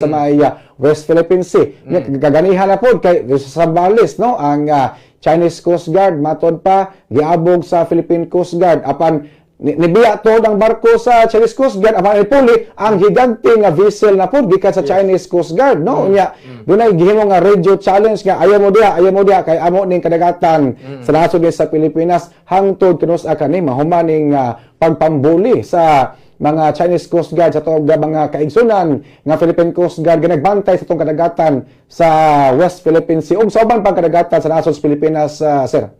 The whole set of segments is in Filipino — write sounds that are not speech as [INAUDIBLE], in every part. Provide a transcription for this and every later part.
sa may ah, West Philippine Sea. Nya Kaganihan na po kay sa Sambales no? Ang ah, Chinese Coast Guard matod pa giabog sa Philippine Coast Guard. Apan ni- nibiya to ang barko sa Chinese Coast Guard apan ipuli ang higante nga vessel na po gikan sa Chinese Coast Guard no? Nya dunay gihimo nga radio challenge nga ayaw mo diha ayaw mo diha kay amo ning kadagatan sa nasod sa Pilipinas. Hangtod kanus-a kani mahumaning uh, pagpambuli sa mga Chinese Coast Guard sa tong mga kaigsunan nga Philippine Coast Guard nga nagbantay sa tong kadagatan sa West Philippine Sea ug sa ubang pang kadagatan sa nasod Pilipinas ah, sir.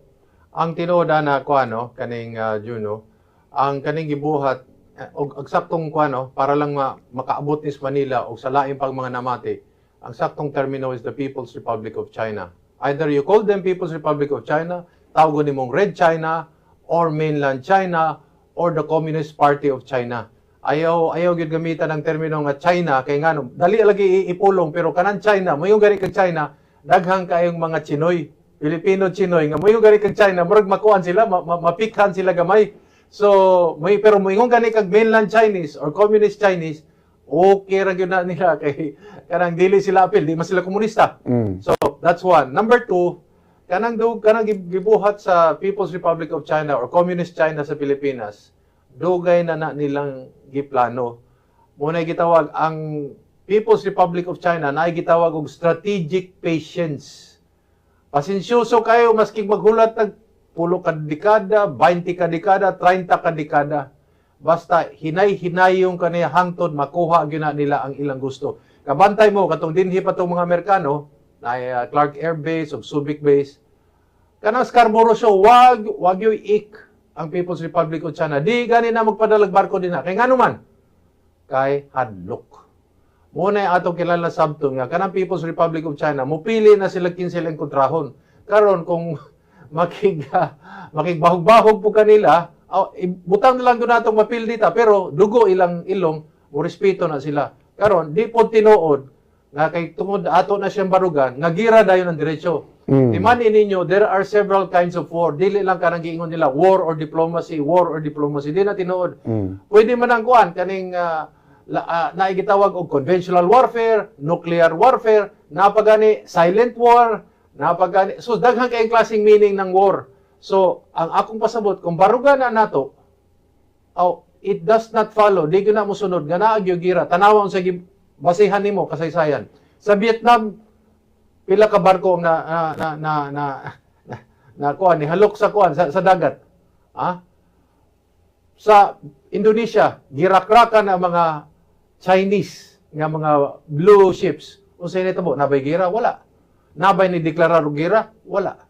ang tinuoda na kuano kaning uh, Juno ang kaning gibuhat eh, og ang saktong kuano para lang ma, makaabot ni sa Manila og sa lain pang mga namati ang saktong termino is the People's Republic of China either you call them People's Republic of China tawgon nimong Red China or mainland China or the Communist Party of China. Ayaw ayaw gyud gamitan ang termino nga China kay ngano dali lagi ipulong pero kanan China mo yung gari kag China daghang kayong mga Chinoy Filipino Chinoy nga mo yung gani kag China murag makuan sila ma, ma, mapikhan sila gamay. So may pero mo yung gani kag mainland Chinese or communist Chinese okay ra gyud na nila [LAUGHS] kay kanang dili sila apil di man sila komunista. Mm. so that's one. Number two kanang dug kanang gib- gibuhat sa People's Republic of China or Communist China sa Pilipinas dugay na na nilang giplano muna gitawag ang People's Republic of China na gitawag og strategic patience Pasensyoso kayo maski maghulat tag pulo ka dekada, 20 ka dekada, 30 ka dekada. Basta hinay-hinayong kaniya hangtod makuha gyud na nila ang ilang gusto. Kabantay mo katong dinhi pa tong mga Amerikano na uh, Clark Air Base ug Subic Base. Kanang Scarborough show wag wag yo ik ang People's Republic of China. Di gani na magpadalag barko din na. Kay ngano man? Kay hadlok. Muna yung atong kilala sabtong nga kanang People's Republic of China mupili na sila kin sila kontrahon. Karon kung [LAUGHS] makig uh, [LAUGHS] makigbahog-bahog po kanila, oh, butang na lang doon natong mapil dita pero dugo ilang ilong mo respeto na sila. Karon di po tinuod nga kay tungod ato na siyang barugan nga gira dayon ang diretsyo. Mm. Timani ninyo, there are several kinds of war. Dili lang kanang giingon nila war or diplomacy, war or diplomacy. Di na tinuod. Mm. Pwede man ang kuan kaning uh, la, ah, naigitawag og conventional warfare, nuclear warfare, napagani silent war, napagani so daghan kay klaseng meaning ng war. So ang akong pasabot kung barugan na nato oh, it does not follow, di gyud na mo sunod nga naa gyud gira. Tanawon sa basihan nimo kasaysayan. Sa Vietnam pila ka barko na na na na, na, na, na kuan ni halok sa kuan sa, sa dagat. Ah? sa Indonesia, girakrakan ang mga Chinese nga mga blue ships. Unsay nito mo, nabay gira? Wala. Nabay ni deklarar og gira? Wala.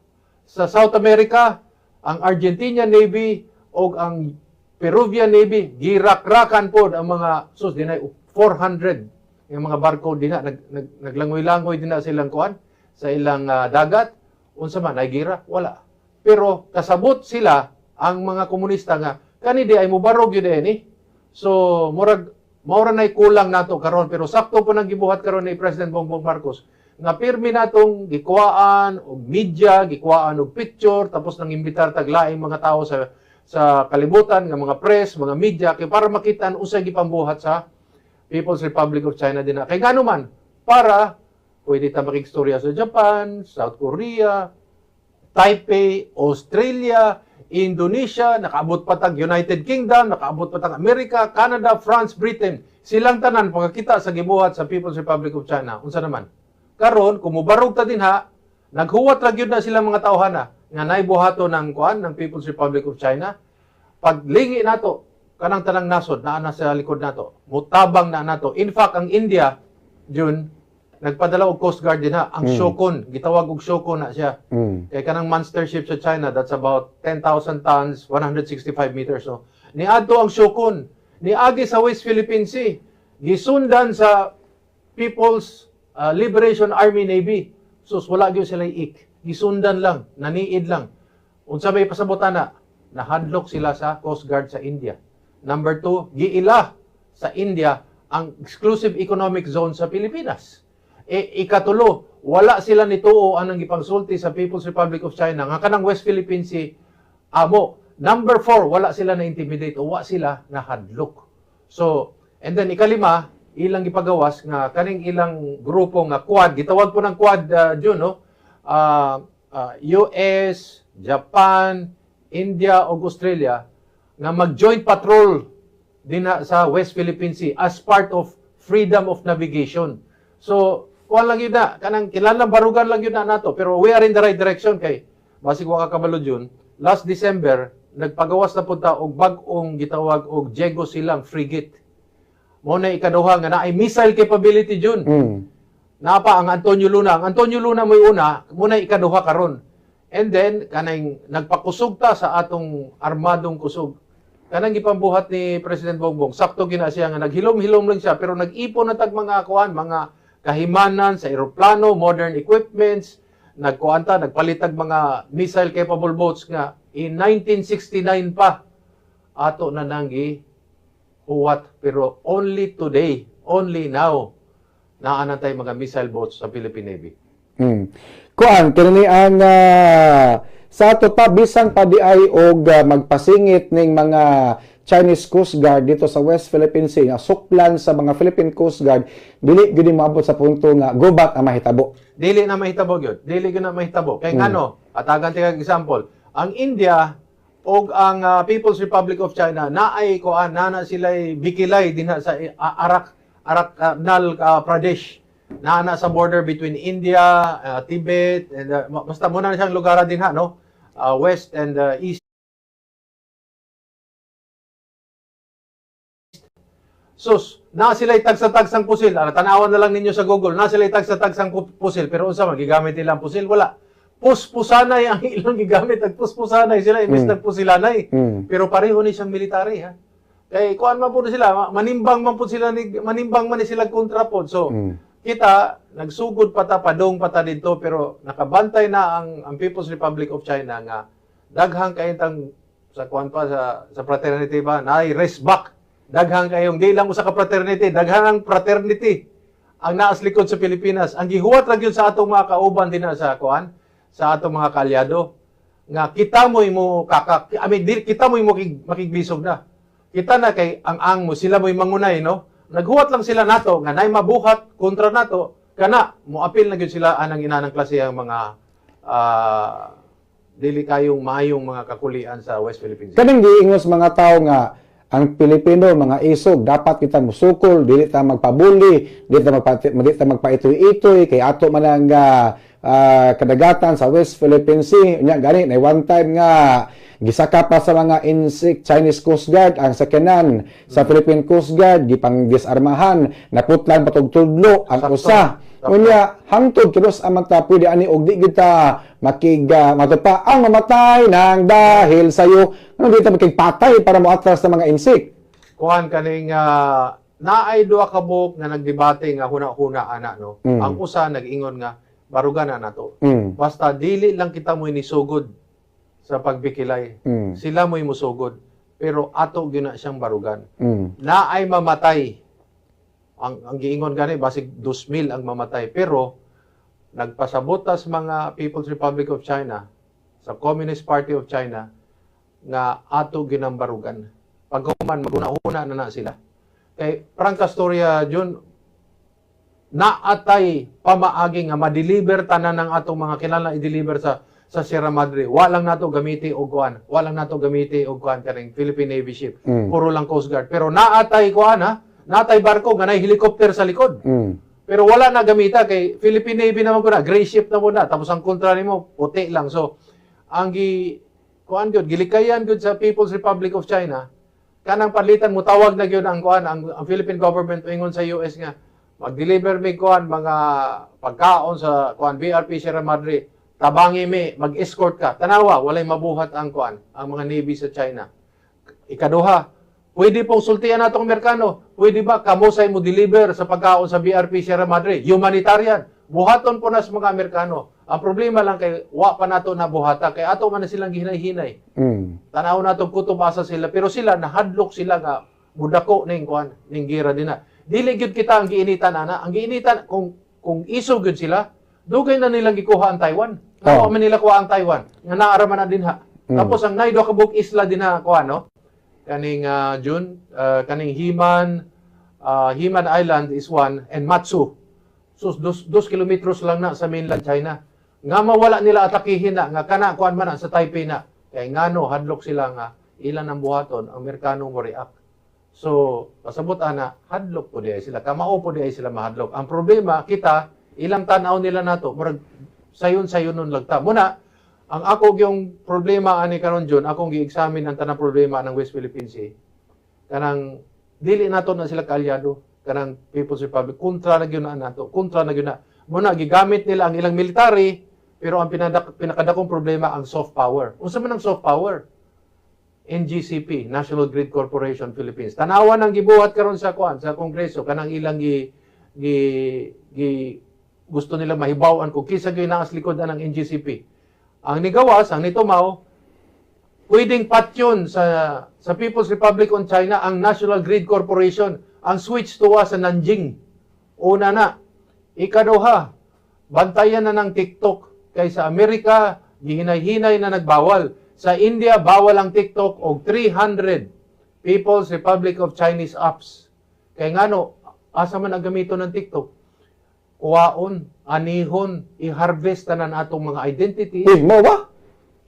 Sa South America, ang Argentinian Navy o ang Peruvian Navy, girakrakan po ang mga, sus, dinay, 400 yung mga barko din na, nag, nag, naglangoy-langoy din na silang kuan sa ilang ah, dagat. Unsa man, ay gira? Wala. Pero kasabot sila ang mga komunista nga kani di ay mubarog yun eh ni. So murag maura nay kulang nato karon pero sakto po nang gibuhat karon ni President Bongbong Marcos nga pirmi natong gikuhaan og media, gikuhaan og picture tapos nang imbitar taglaing mga tao sa sa kalibutan nga mga press, mga media kay para makita ang usay gipambuhat sa People's Republic of China din na. Kay ngano man para pwede ta makigstorya sa Japan, South Korea, Taipei, Australia, Indonesia, nakaabot pa tag United Kingdom, nakaabot pa tag America, Canada, France, Britain. Silang tanan pagkakita sa gibuhat sa People's Republic of China. Unsa naman? Karon, kumubarog ta din ha, naghuwat ra gyud na silang mga tawhana nga naibuhato ng kuan ng People's Republic of China. Paglingi nato kanang tanang nasod na sa likod nato. Mutabang na nato. In fact, ang India June nagpadala og Coast Guard din ha, ang Mm. Shokon, gitawag og Shokon na siya. Mm. Kay kanang monster ship sa China, that's about 10,000 tons, 165 meters. So, niadto ang Shokon. Niagi sa West Philippine Sea. Gisundan sa People's uh, Liberation Army Navy. Sus, wala gyud sila ik. Gisundan lang, naniid lang. Unsa may pasabutan na? Nahadlok sila sa Coast Guard sa India. Number two, giila sa India ang exclusive economic zone sa Pilipinas. E, ikatulo, wala sila nituo anang gipangsulti sa People's Republic of China nga kanang West Philippine Sea amo. Number four, wala sila na intimidate o wala sila na hadlok. So, and then ikalima, ilang gipagawas nga kaning ilang grupo nga quad gitawag po ng quad uh, June no Ah, ah, US Japan India ug Australia nga mag-joint patrol din na sa West Philippine Sea as part of freedom of navigation. So, kuha lang yun na, kanang kilalang barugan lang yun na nato, pero we are in the right direction kay basig wa ka kabalo yun. Last December, nagpagawas na punta og bag-ong gitawag og Diego Silang frigate. Mo na ikaduha nga naay missile capability jun. Mm. Napa ang Antonio Luna. Ang Antonio Luna mo una, muna ikaduha karon. And then kanang nagpakusog ta sa atong armadong kusog. Kanang gipambuhat ni President Bongbong, sakto gina siya nga naghilom-hilom lang siya pero nag-ipon na tag mga kuan, mga kahimanan sa eroplano, modern equipments, nagkuan ta, nagpalitag mga missile capable boats nga in 1969 pa ato na nanggi huwat pero only today, only now naanan tayo mga missile boats sa Philippine Navy. Mm. Kuan kini ang ah, sa ato pa bisan pa di ay og ah, magpasingit ning mga Chinese Coast Guard dito sa West Philippine Sea nga suklan sa mga Philippine Coast Guard dili gid maabot sa punto nga gubat ang mahitabo. Dili na mahitabo gyud. Dili gyud na mahitabo. Kay Mm. ngano, atagan ti kag example, ang India og ang ah, People's Republic of China naay kuan nana sila bikilay dinha sa i- a- Arak Araknal ah, Pradesh. Naana sa border between India, ah, Tibet, and ah, basta muna na siyang lugar dinha no. Ah, west and ah, east Sus, na sila tagsa-tagsang pusil. Ah, tanawan na lang ninyo sa Google. Na sila tagsa-tagsang pu- pusil. Pero unsa man gigamit nila ang pusil? Wala. Puspusanay ang [LAUGHS] ilang gigamit. Nagpuspusanay sila imbes Mm. nagpusilanay. Mm. Pero pareho ni siyang military ha. Kay kuan man po sila, ma- manimbang man po sila ni manimbang man ni sila kontra po. So Mm. Kita nagsugod pa ta padong pa ta dito pero nakabantay na ang ang People's Republic of China nga daghang kayong sa kuan pa sa sa fraternity ba na rest back. Daghang kayong di lang usa ka fraternity daghang ang fraternity ang naas likod sa Pilipinas. Ang gihuwat ra gyud sa atong mga kauban din sa kuan sa atong mga kalyado nga kita mo mo kaka I mean, kita mo makig, makigbisog na. Kita na kay ang ang mo sila mo'y mangunay no naghuwat lang sila nato nga nay mabuhat kontra nato kana moapil na gyud sila anang inanang klase ang mga ah, dili kayong maayong mga kakulian sa West Philippine Sea. Kaning giingos mga tao nga ang Pilipino mga isog dapat kita musukol dili ta magpabuli dili ta magpa magpaitoy-itoy kay ato man ang ah, ah, kadagatan sa West Philippine Sea nya gani na one time nga gisaka pa sa mga insect Chinese Coast Guard ang sakyanan sa Philippine Coast Guard gipang disarmahan naputlan patog tudlo ang Sakto. usa. Unya, hangtod kilos aman ta pwede ani og di kita makig uh, matupa ang mamatay nang dahil sayo ano di ta makigpatay para moatras sa mga insect. kuhan kaning ah, naay duha ka book nga nagdebate nga huna-huna ana no. Mm. Ang usa nag-ingon nga barugan na nato. Mm. Basta dili lang kita mo inisugod sa pagbikilay. Mm. Sila mo musugod pero ato gyud na siyang barugan. Mm. Naay mamatay. Ang ang giingon gani basig 2,000 ang mamatay pero nagpasabotas mga People's Republic of China sa Communist Party of China nga ato ginambarugan. Paghuman maguna-una na na sila. Kay Frank Castoria Jun naatay pamaagi nga ma-deliver tanan ng atong mga kinala i-deliver sa sa Sierra Madre. Walang nato gamiti og kuan. Walang nato gamiti og kuan kaning Philippine Navy ship. Mm. Puro lang Coast Guard. Pero naatay kuan ha. Naatay barko nga nay helicopter sa likod. Mm. Pero wala na gamita kay Philippine Navy naman ko na, gray ship na mo na, tapos ang kontra nimo puti lang. So, ang gi kuan gyud gilikayan gyud sa People's Republic of China, kanang palitan mo tawag na gyud ang kuan ang, ang Philippine government ingon sa US nga mag-deliver mi kuan mga pagkaon sa kuan BRP Sierra Madre, tabangi mi, mag-escort ka. Tanawa, walay mabuhat ang kuan ang mga navy sa China. Ikaduha, pwede pong sultian natong Amerikano. Pwede ba kamosay mo deliver sa pagkaon sa BRP Sierra Madre? Humanitarian. Buhaton po na sa mga Amerikano. Ang problema lang kay wa pa nato na buhata kay ato man na silang gihinay-hinay. Mm. Tanaw nato kutob asa sila pero sila nahadlok sila nga mudako ning kuan ning gira dinha. Dili gyud kita ang giinitan ana. Ang giinitan kung kung iso gyud sila, dugay na nilang gikuha ang Taiwan. Nawa Oh. man nila kuha ang Taiwan. Nga naaraman na dinha. Mm. Tapos ang naido kabuk isla dinha kuha no. Kaning ah, June, ah, kaning Himan, ah, Himan Island is one, and Matsu. So, dos, dos kilometros lang na sa mainland China. Nga mawala nila atakihin na, nga kana kuan man na sa Taipei na. Kaya nga no, hadlok sila nga, ilan ang buhaton, ang Amerikano mo react. So, pasabot ana, hadlok po di ay sila. Kamao po di ay sila mahadlok. Ang problema, kita, ilang tanaw nila nato, murag sayon-sayon nun lang ta. Muna, ang ako yung problema ani karon John, akong gi-examine ang tanang problema ng West Philippine Sea. Kanang dili nato na sila kaalyado kanang People's Republic kontra na gyud na nato, kontra na gyud na. Muna gigamit nila ang ilang military pero ang pinadak, pinakadakong problema ang soft power. Unsa man ang soft power? NGCP, National Grid Corporation Philippines. Tanawan ang gibuhat karon sa kuan sa kongreso kanang ilang gi gi, gi gusto nila mahibaw-an kung kisa gyud naas likodan ng NGCP. Ang nigawas, ang nitumaw, pwedeng patyon sa sa People's Republic of China ang National Grid Corporation ang switch tuwa sa Nanjing. Una na, ikaduha, bantayan na ng TikTok kaysa Amerika gihinay-hinay na nagbawal. Sa India bawal ang TikTok og 300 People's Republic of Chinese apps. Kay ngano asa man ang gamito ng TikTok? Kuwaon, anihon, i-harvest tanan atong mga identity. Eh, mo ba?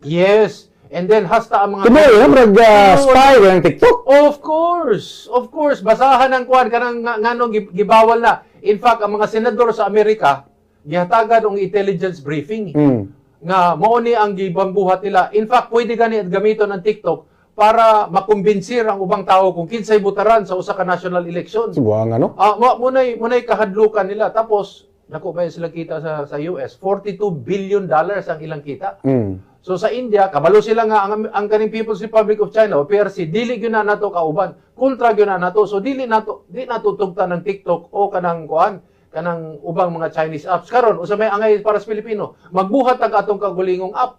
Yes. And then hasta ang mga Kumo, yung murag uh, spy ng TikTok. Of course. Of course. Basahan ang kuan kanang nga, ngano gi- gibawal na. In fact, ang mga senador sa Amerika gihatagan og intelligence briefing Mm. Nga mao ni ang gibambuhat nila. In fact, pwede gani at gamiton ng TikTok para makumbinsir ang ubang tao kung kinsay butaran sa usa ka national election. Subuang ano? Ah, mo munay munay kahadlukan nila tapos nako ba sila kita sa sa US 42 billion dollars ang ilang kita. Mm. So sa India, kabalo sila nga ang, ang kaning People's Republic of China o PRC dili gyud na nato kauban, kontra gyud na nato. So dili nato di nato tugtan ng TikTok o kanang kuan kanang ubang mga Chinese apps karon usa may angay para sa Pilipino magbuhat tag atong kagulingong app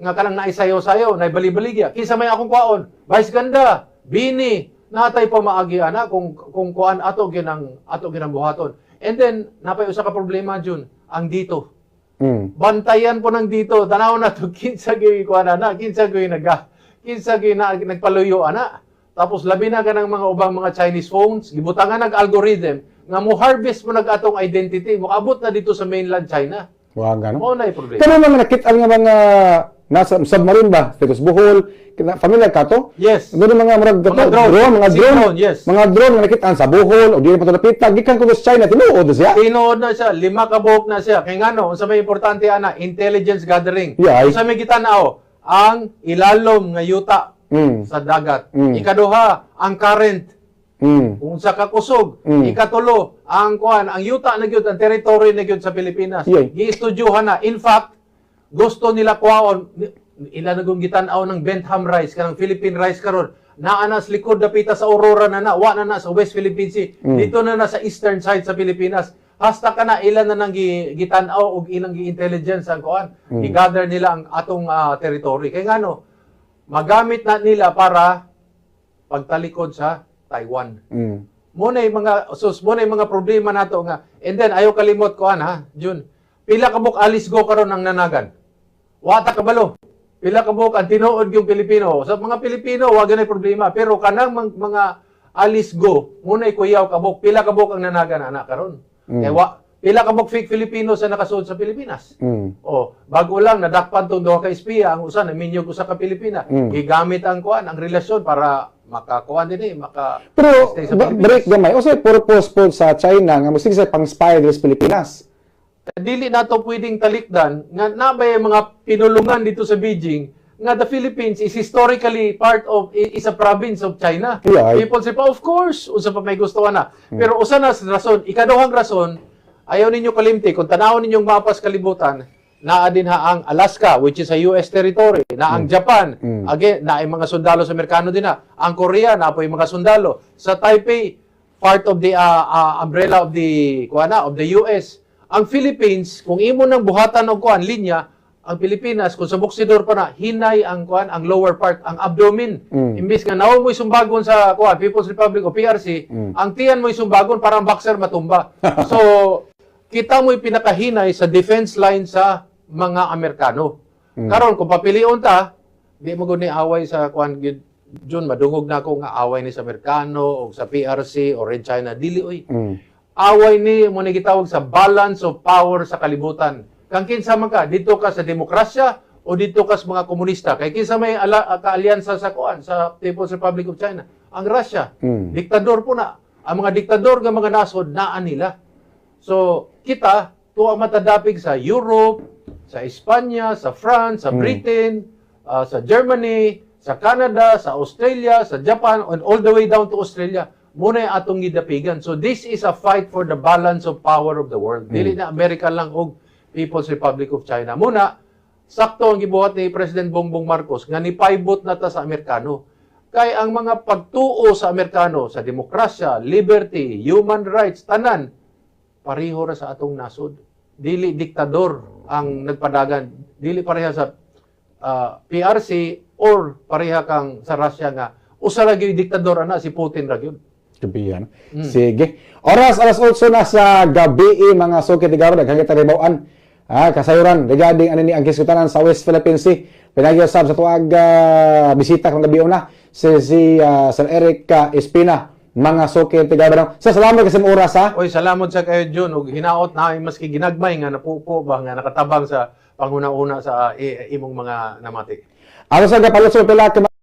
nga kanang naisayaw-sayaw, naibali-baligya. Kinsa may akong kwaon, Vice Ganda, Bini, natay pa maagi ana kung kung kuan ato ginang ato ginang buhaton. And then napay usa ka problema jud ang dito Mm. bantayan po ng dito. Tanaw na to, [LAUGHS] kinsa gyud ko ana na, kinsa gyud naga, kinsa gyud na nagpaluyo ana. Tapos labi na ka ng mga ubang mga Chinese phones, gibutangan nag algorithm nga mo harvest mo nag atong identity, mo abot na dito sa mainland China. Subuang ano? Mao na problema. Kano naman nakita nga mga nasa submarine ba? Status Bohol, kina familiar ka to? Yes. Ano mga murag Mga mga drone. drone, mga drone, drone, yes. mga drone nga nakita sa Bohol o di na patulapita, gikan ko sa China tinuod na siya. Tinuod na siya, lima ka buhok na siya. Kaya nga no, unsa may importante ana, intelligence gathering. Yeah, Unsa may gitanaw, ang ilalom nga yuta Mm. sa dagat. Mm. Ikaduha, ang current Mm. Kung sa kakusog, Mm. ikatulo, ang kuan, ang yuta na gyud, ang territory na gyud sa Pilipinas. Yay. Giistudyuhan na. In fact, gusto nila kuhaon, ila na gong gitanaw ng Bentham Rice, kanang Philippine Rice karon. Naanas likod dapita sa Aurora na na, wa na na sa West Philippine Sea. Mm. Dito na na sa eastern side sa Pilipinas. Hasta ka na ilan na nang gi- gitanaw og ilang gi-intelligence ang kuan. Mm. I-gather nila ang atong ah, territory. Kaya ngano, magamit na nila para pagtalikod sa Taiwan. Mm. Muna yung mga sus muna yung mga problema nato nga. And then ayo kalimot ko ha, Jun. Pila ka buk alis go karon ang nanagan. Wata ka balo. Pila ka buk ang tinuod yung Pilipino. Sa mga Pilipino wa ganay problema, pero kanang mang- mga alis go, muna kuyaw ka buk, pila ka buk ang nanagan ana karon. Mm. Kaya wa pila ka buk fake Filipino sa nakasuod sa Pilipinas. Mm. Oh, bago lang nadakpan tong duha ka espiya ang usa na minyog usa ka Pilipina. Mm. Gigamit ang kuan ang relasyon para makakuan din eh, maka Pero ba- break gamay. O sa purpose po sa China nga musig sa pang spy sa Pilipinas. dili nato pwedeng talikdan nga nabay mga pinulungan dito sa Beijing nga the Philippines is historically part of is a province of China. Yeah, I- People say pa of course usa pa may gusto na. Pero usa na rason, ikaduhang rason ayaw ninyo kalimti kung tanawon ninyong mapas kalibutan naa din ha ang Alaska which is a US territory, na ang Japan, Mm. again na ay mga sundalo sa Amerikano din na. Ang Korea na po yung mga sundalo. Sa Taipei part of the uh, uh, umbrella of the kuana of the US. Ang Philippines, kung imo nang buhatan og kuan linya, ang Pilipinas kung sa buksidor pa na hinay ang kuan ang lower part, ang abdomen. Mm. Imbis nga nawo mo sumbagon sa kuan People's Republic o PRC, Mm. ang tiyan mo sumbagon parang boxer matumba. [LAUGHS] so kita mo pinakahinay sa defense line sa mga Amerikano. Mm. Karon kung papilion ta, di mo guni away sa kuan gyud Jun, madungog na ako nga away ni sa Amerikano o sa PRC o Red China. Dili, oy. Mm. Away ni mo ni gitawag sa balance of power sa kalibutan. Kang kinsa man ka, dito ka sa demokrasya o dito ka sa mga komunista. Kay kinsa may ala, kaalyansa sa kuan sa People's Republic of China. Ang Russia, Mm. diktador po na. Ang mga diktador nga mga nasod naan nila. So, kita tuwa matadapig sa Europe, sa Espanya, sa France, sa Mm. Britain, ah, sa Germany, sa Canada, sa Australia, sa Japan, and all the way down to Australia. Muna yung atong gidapigan. So, this is a fight for the balance of power of the world. Dili na Amerika lang og People's Republic of China. Muna, sakto ang gibuhat ni President Bongbong Marcos nga ni paibot na ta sa Amerikano. Kay ang mga pagtuo sa Amerikano sa demokrasya, liberty, human rights, tanan, pareho ra sa atong nasod. Dili diktador ang nagpadagan. Dili pareha sa ah, PRC or pareha kang sa Russia nga usa ra gyud diktador ana si Putin ra gyud. Kabiyan. Sige. Oras, alas 8 na sa gabi, eh, mga sukit igaro, daghang kita ribawaan. Ah, kasayuran, regarding ano ni ang kisutanan sa West Philippine Sea. Pinagyo sab sa tuwag ah, bisita kang gabi una si, si ah, Sir Eric ah, Espina. Mga sukit igaro. Sa salamat kasi oras ha. Oy, salamat sa kayo Jun ug hinaot na maski ginagmay nga napupo ba nga nakatabang sa panguna-una sa i- imong mga namati. Ano sa gapalusong pila ka